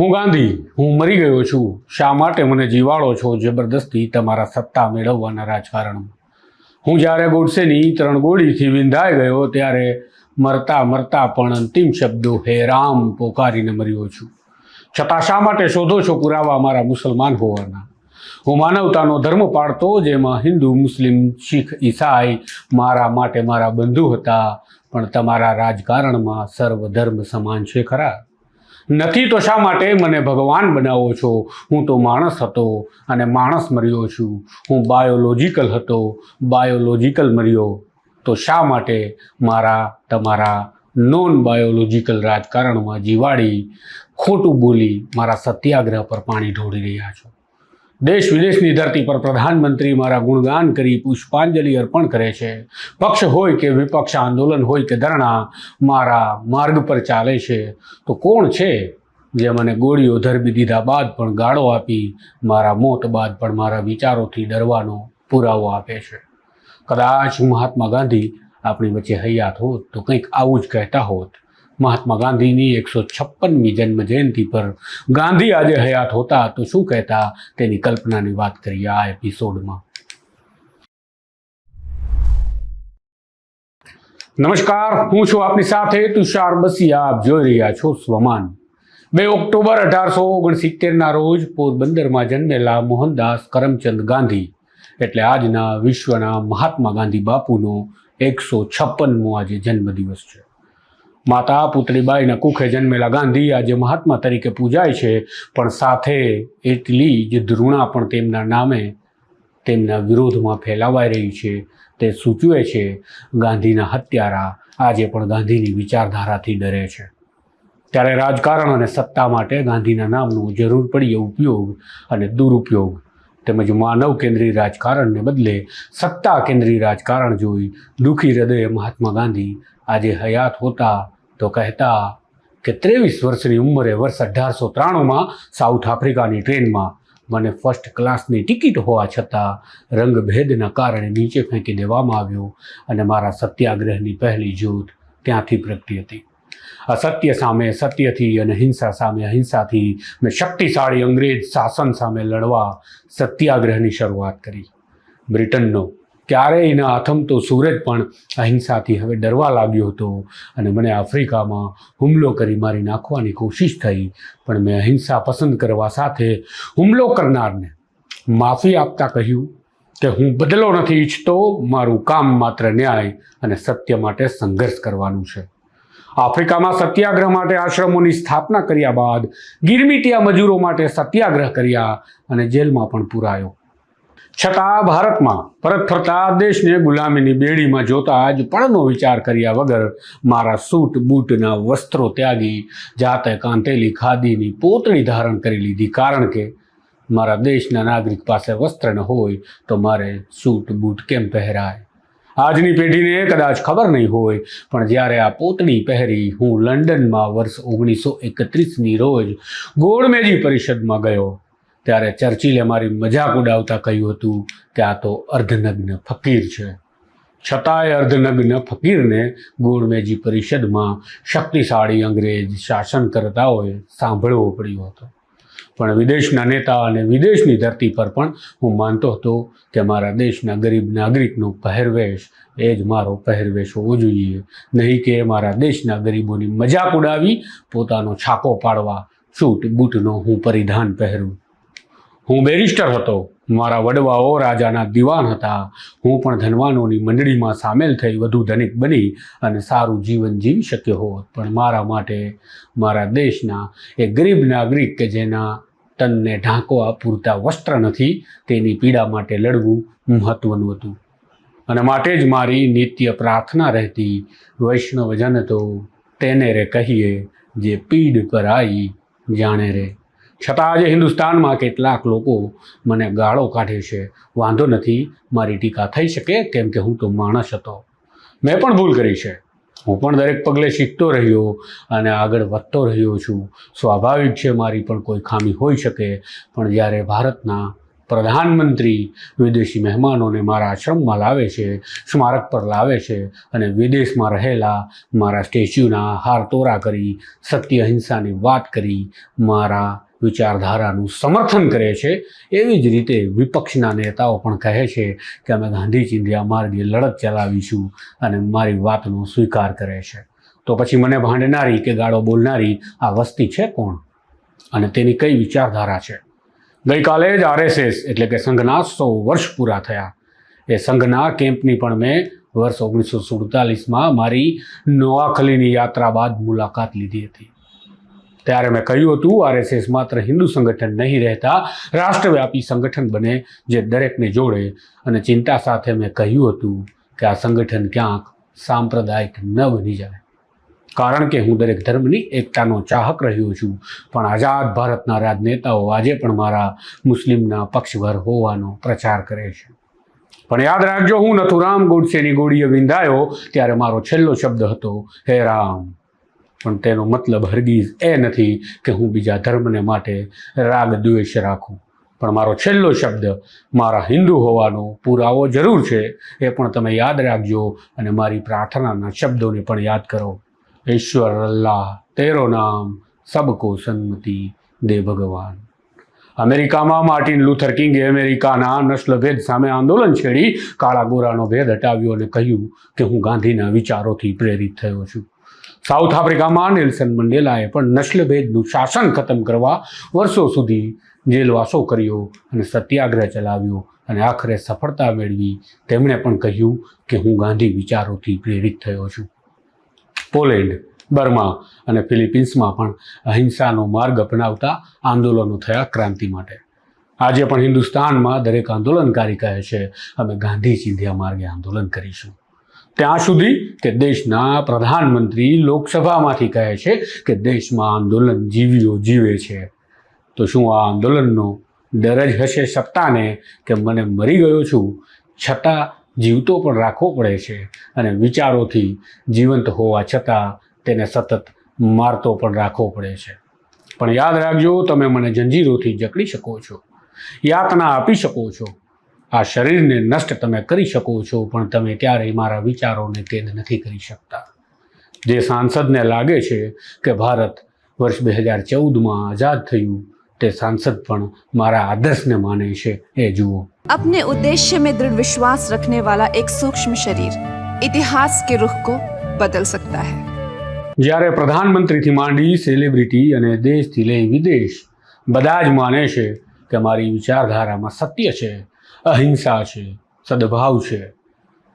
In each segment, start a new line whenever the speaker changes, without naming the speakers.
હું ગાંધી, હું મરી ગયો છું. શા માટે મને જીવાડો છો જબરદસ્તી તમારા સત્તા મેળવવાના રાજકારણમાં? હું જ્યારે ગોડસેની ત્રણ ગોળીથી વિંધાઈ ગયો ત્યારે મરતા મરતા પણ અંતિમ શબ્દો હે રામ પોકારીને મર્યો છું. છતાં શા માટે શોધો છો પુરાવા મારા મુસલમાન હોવાના? હું માનવતાનો ધર્મ પાળતો જેમાં હિન્દુ, મુસ્લિમ, શીખ, ઈસાઈ મારા માટે મારા બંધુ હતા, પણ તમારા રાજકારણમાં સર્વ ધર્મ સમાન છે ખરા? નથી તો શા માટે મને ભગવાન બનાવો છો? હું તો માણસ હતો અને માણસ મર્યો છું. હું બાયોલોજિકલ હતો. બાયોલોજિકલ મર્યો. તો શા માટે મારા, તમારા નોન બાયોલોજિકલ રાજકારણમાં જીવાડી ખોટું બોલી મારા સત્યાગ્રહ પર પાણી ઢોળી રહ્યા છો? દેશ વિદેશની ધરતી પર પ્રધાનમંત્રી મારા ગુણગાન કરી પુષ્પાંજલિ અર્પણ કરે છે. પક્ષ હોય કે વિપક્ષ આંદોલન હોય કે ધરણા મારા માર્ગ પર ચાલે છે. તો કોણ છે જે મને ગોળીઓ ધરબી દીધા બાદ પણ ગાળો આપી મારા મોત બાદ પણ મારા વિચારોથી ડરવાનો પુરાવો આપે છે? કદાચ મહાત્મા ગાંધી આપણી વચ્ચે હૈયાત હોત તો કંઈક આવું જ કહેતા હોત. મહાત્મા ગાંધીની એકસો છપ્પનમી જન્મ જયંતિ પર ગાંધી આજે હયાત હોતા તો શું કહેતા? તેની કલ્પનાની વાત કરીએ આ એપિસોડમાં. નમસ્કાર, હું છું આપની સાથે તુષાર બસિયા. આપ જોઈ રહ્યા છો સ્વમાન. બે ઓક્ટોબર અઢારસો ઓગણસિત્તેરના રોજ પોરબંદરમાં જન્મેલા મોહનદાસ કરમચંદ ગાંધી, એટલે આજના વિશ્વના મહાત્મા ગાંધી બાપુનો એકસો છપ્પનમો આજે જન્મદિવસ છે. માતા પુત્રીબાઈના કુખે જન્મેલા ગાંધી આજે મહાત્મા તરીકે પૂજાય છે. પણ સાથે એટલી જ ધૃણા પણ તેમના નામે તેમના વિરોધમાં ફેલાવાઈ રહી છે. તે સૂચવે છે, ગાંધીના હત્યારા આજે પણ ગાંધીની વિચારધારાથી ડરે છે. ત્યારે રાજકારણ અને સત્તા માટે ગાંધીના નામનો જરૂર પડીએ ઉપયોગ અને દુરુપયોગ. તેમજ માનવ કેન્દ્રીય રાજકારણને બદલે સત્તા કેન્દ્રીય રાજકારણ જોઈ દુઃખી હૃદયે મહાત્મા ગાંધી આજે હયાત હોતા તો કહેતા કે ત્રેવીસ વર્ષની ઉંમરે વર્ષ અઢારસો ત્રાણુંમાં સાઉથ આફ્રિકાની ટ્રેનમાં મને ફર્સ્ટ ક્લાસની ટિકિટ હોવા છતાં રંગભેદના કારણે નીચે ફેંકી દેવામાં આવ્યો અને મારા સત્યાગ્રહની પહેલી જ્યોત ત્યાંથી પ્રગટી હતી. અસત્ય સામે સત્યથી અને હિંસા સામે અહિંસાથી મેં શક્તિશાળી અંગ્રેજ શાસન સામે લડવા સત્યાગ્રહની શરૂઆત કરી. બ્રિટનનો ક્યારેય એના આથમતો સૂરજ પણ અહિંસાથી હવે ડરવા લાગ્યો હતો અને મને આફ્રિકામાં હુમલો કરી મારી નાખવાની કોશિશ થઈ, પણ મેં અહિંસા પસંદ કરવા સાથે હુમલો કરનારને માફી આપતા કહ્યું કે હું બદલો નથી ઈચ્છતો, મારું કામ માત્ર ન્યાય અને સત્ય માટે સંઘર્ષ કરવાનું છે. આફ્રિકામાં સત્યાગ્રહ માટે આશ્રમોની સ્થાપના કર્યા બાદ ગિરમિટિયા મજૂરો માટે સત્યાગ્રહ કર્યા અને જેલમાં પણ પુરાયો. છતાં ભારતમાં પરત ફરતા દેશને ગુલામીની બેડીમાં જોતા જ પણનો વિચાર કર્યા વગર મારા સૂટ, બૂટના વસ્ત્રો ત્યાગી, જાતે કાંતેલી ખાદીની પોતળી ધારણ કરી લીધી. કારણ કે મારા દેશના નાગરિક પાસે વસ્ત્ર ન હોય તો મારે સૂટ, બૂટ કેમ પહેરાય? આજની પેઢીને કદાચ ખબર નહીં હોય, પણ જ્યારે આ પોતળી પહેરી હું લંડનમાં વર્ષ ઓગણીસો એકત્રીસની રોજ ગોળમેજી પરિષદમાં ગયો ત્યારે ચર્ચિલે મારી મજાક ઉડાવતા કહ્યું હતું કે આ તો અર્ધનગ્ન ફકીર છે. છતાંય અર્ધનગ્ન ફકીરને ગોળમેજી પરિષદમાં શક્તિશાળી અંગ્રેજ શાસનકર્તાઓએ સાંભળવો પડ્યો હતો. પણ વિદેશના નેતા અને વિદેશની ધરતી પર પણ હું માનતો હતો કે મારા દેશના ગરીબ નાગરિકનો પહેરવેશ એ જ મારો પહેરવેશ હોવો જોઈએ. નહીં કે મારા દેશના ગરીબોની મજાક ઉડાવી પોતાનો છાપો પાડવા સૂટ બૂટનો હું પરિધાન પહેરું. હું બેરિસ્ટર હતો. મારા વડવાઓ રાજાના દિવાન હતા. હું પણ ધનવાનોની મંડળીમાં સામેલ થઈ વધુ ધનિક બની અને સારું જીવન જીવી શક્યો હોત. પણ મારા માટે, મારા દેશના એ ગરીબ નાગરિક કે જેના તનને ઢાંકવા પૂરતા વસ્ત્ર નથી, તેની પીડા માટે લડવું મહત્વનું હતું. અને માટે જ મારી નિત્ય પ્રાર્થના રહેતી વૈષ્ણવજન તો તેને રે કહીએ, જે પીડ પર આવી જાણે રે. છતાં આજે હિન્દુસ્તાનમાં કેટલાક લોકો મને ગાળો કાઢે છે. વાંધો નથી, મારી ટીકા થઈ શકે કેમ કે હું તો માણસ હતો. મેં પણ ભૂલ કરી છે. હું પણ દરેક પગલે શીખતો રહ્યો અને આગળ વધતો રહ્યો છું. સ્વાભાવિક છે, મારી પણ કોઈ ખામી હોઈ શકે, પણ જ્યારે ભારતના પ્રધાનમંત્રી વિદેશી મહેમાનોને મારા આશ્રમમાં લાવે છે, સ્મારક પર લાવે છે અને વિદેશમાં રહેલા મારા સ્ટેચ્યુના હાર તોરા કરી, સત્ય, અહિંસાની વાત કરી, મારા વિચારધારાનું સમર્થન કરે છે, એવી જ રીતે વિપક્ષના નેતાઓ પણ કહે છે કે અમે ગાંધી ચિંધ્યા માર્ગે લડત ચલાવીશું અને મારી વાતનો સ્વીકાર કરે છે. તો પછી મને ભાંડનારી કે ગાળો બોલનારી આ વસ્તી છે કોણ? અને તેની કઈ વિચારધારા છે? ગઈકાલે જ આરએસએસ એટલે કે સંઘના સો વર્ષ પૂરા થયા. એ સંઘના કેમ્પની પણ મેં વર્ષ ઓગણીસો સુડતાલીસમાં મારી નોઆખલીની યાત્રા બાદ મુલાકાત લીધી હતી. ત્યારે મેં કહ્યું હતું આરએસએસ માત્ર હિન્દુ સંગઠન નહીં રહેતા, રાષ્ટ્રવ્યાપી સંગઠન બને જે દરેકને જોડે. અને ચિંતા સાથે મેં કહ્યું હતું કે આ સંગઠન ક્યાંક સાંપ્રદાયિક ન બની જાય. કારણ કે હું દરેક ધર્મની એકતાનો ચાહક રહ્યો છું. પણ આઝાદ ભારતના રાજનેતાઓ આજે પણ મારા મુસ્લિમના પક્ષભર હોવાનો પ્રચાર કરે છે. પણ યાદ રાખજો, હું નથુરામ ગોડસેની ગોળીએ વિંધાયો ત્યારે મારો છેલ્લો શબ્દ હતો, હે રામ. પણ તેનો મતલબ હરગીઝ એ નથી કે હું બીજા ધર્મને માટે રાગ દ્વેષ રાખું. પણ મારો છેલ્લો શબ્દ, મારા હિન્દુ હોવાનો પુરાવો જરૂર છે એ પણ તમે યાદ રાખજો અને મારી પ્રાર્થનાના શબ્દોને પણ યાદ કરો. ઈશ્વર અલ્લાહ, તેરો નામ સબકો સન્મતિ દે ભગવાન. અમેરિકામાં માર્ટિન લુથર કિંગે અમેરિકાના નસ્લભેદ સામે આંદોલન છેડી કાળા ગોરાનો ભેદ હટાવ્યો અને કહ્યું કે હું ગાંધીના વિચારોથી પ્રેરિત થયો છું. સાઉથ આફ્રિકામાં નેલ્સન મંડેલાએ પણ નસ્લભેદનું શાસન ખતમ કરવા વર્ષો સુધી જેલવાસો કર્યો અને સત્યાગ્રહ ચલાવ્યો અને આખરે સફળતા મેળવી. તેમણે પણ કહ્યું કે હું ગાંધી વિચારોથી પ્રેરિત થયો છું. પોલેન્ડ, બર્મા અને ફિલિપિન્સમાં પણ અહિંસાનો માર્ગ અપનાવતા આંદોલનો થયા ક્રાંતિ માટે. આજે પણ હિન્દુસ્તાનમાં દરેક આંદોલનકારી કહે છે, અમે ગાંધી ચિંધ્યા માર્ગે આંદોલન કરીશું. ત્યાં સુધી કે દેશના પ્રધાનમંત્રી લોકસભામાંથી કહે છે કે દેશમાં આંદોલન જીવીઓ જીવે છે. તો શું આ આંદોલનનો ડર જ હશે સત્તાને કે મને મરી ગયો છું છતાં જીવતો પણ રાખવો પડે છે અને વિચારોથી જીવંત હોવા છતાં તેને સતત મારતો પણ રાખવો પડે છે. પણ યાદ રાખજો, તમે મને જંજીરોથી જકડી શકો છો. યાતના આપી શકો છો. આ શરીરને નષ્ટ તમે કરી શકો છો પણ તમે ક્યારેય મારા વિચારોને કેદ નથી કરી શકતા જે સાંસદને લાગે છે કે ભારત વર્ષ બે હજાર ચૌદમાં આઝાદ થયું તે સાંસદ પણ મારા આદર્શને માને છે એ જુઓ
अपने उद्देश्य में दृढ़ विश्वास रखने वाला एक सूक्ष्म शरीर इतिहास के रुख को बदल सकता है
જ્યારે પ્રધાનમંત્રીથી માંડી સેલિબ્રિટી અને દેશથી લઈ વિદેશ બધા જ માને છે કે મારી વિચારધારામાં સત્ય છે અહિંસા છે, સદભાવ છે.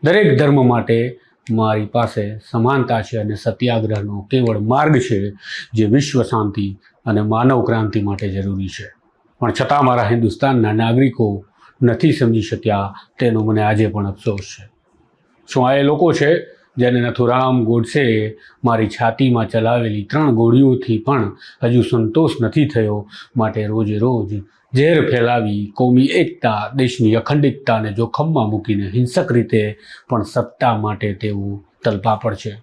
દરેક ધર્મ માટે મારી પાસે સમાનતા છે અને સત્યાગ્રહનો કેવળ માર્ગ છે જે વિશ્વ શાંતિ અને માનવ ક્રાંતિ માટે જરૂરી છે. પણ છતાં મારા હિન્દુસ્તાનના નાગરિકો નથી સમજી શક્યા તેનો મને આજે પણ અફસોસ છે. શું આ એ લોકો છે જેને નથુરામ ગોડસેએ મારી છાતીમાં ચલાવેલી ત્રણ ગોળીઓથી પણ હજુ સંતોષ નથી થયો માટે રોજે રોજ ઝેર ફેલાવી કોમી એકતા, દેશની અખંડિતતાને જોખમમાં મૂકીને હિંસક રીતે પણ સત્તા માટે તેઓ તલપાપડ છે.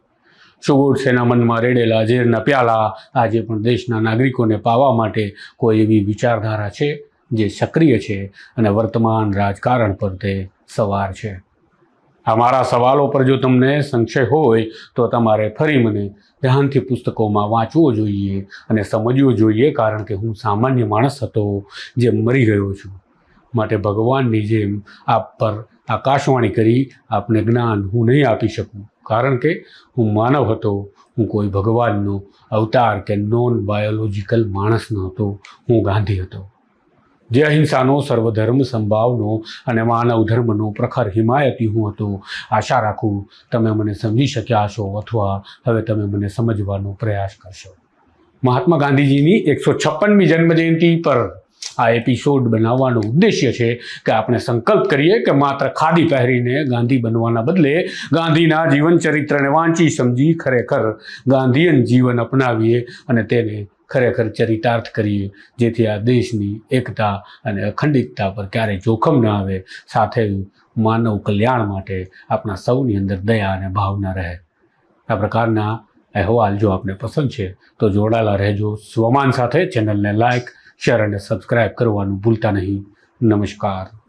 શું ગોડસેના મનમાં રેડેલા ઝેરના પ્યાલા આજે પણ દેશના નાગરિકોને પાવા માટે કોઈ એવી વિચારધારા છે, જે સક્રિય છે અને વર્તમાન રાજકારણ પર તે સવાર છે. આ મારા સવાલો પર જો તમને સંશય હોય, તો તમારે ફરી મને ધ્યાનથી પુસ્તકોમાં વાંચવો જોઈએ અને સમજવું જોઈએ, કારણ કે હું સામાન્ય માણસ હતો જે મરી ગયો છું. માટે ભગવાનની જેમ આપ પર આકાશવાણી કરી આપને જ્ઞાન હું નહીં આપી શકું. કારણ કે હું માનવ હતો, હું કોઈ ભગવાનનો અવતાર કે નોન બાયોલોજિકલ માણસ ન હતો હું ગાંધી હતો. જે અહિંસાનો સર્વધર્મ સંભાવનો અને માનવ ધર્મનો પ્રખર હિમાયતી હું હતો. આશા રાખું તમે મને સમજી શક્યા છો અથવા હવે તમે મને સમજવાનો પ્રયાસ કરશો. મહાત્મા ગાંધીજીની એકસો છપ્પનમી જન્મજયંતિ પર આ એપિસોડ બનાવવાનો ઉદ્દેશ્ય છે કે આપણે સંકલ્પ કરીએ કે માત્ર ખાદી પહેરીને ગાંધી બનવાના બદલે ગાંધીના જીવન ચરિત્રને વાંચી સમજી ખરેખર ગાંધીયન જીવન અપનાવીએ અને તેને ખરેખર ચરિતાર્થ કરીએ, જેથી આ દેશની એકતા અને અખંડિતતા પર ક્યારેય જોખમ ન આવે. સાથે માનવ કલ્યાણ માટે આપણા સૌની અંદર દયા અને ભાવના રહે. આ પ્રકારના અહેવાલ જો આપને પસંદ છે, તો જોડાયેલા રહેજો. સ્વમાન સાથે ચેનલને લાઇક શેર અને સબસ્ક્રાઇબ કરવાનું ભૂલતા નહીં. નમસ્કાર.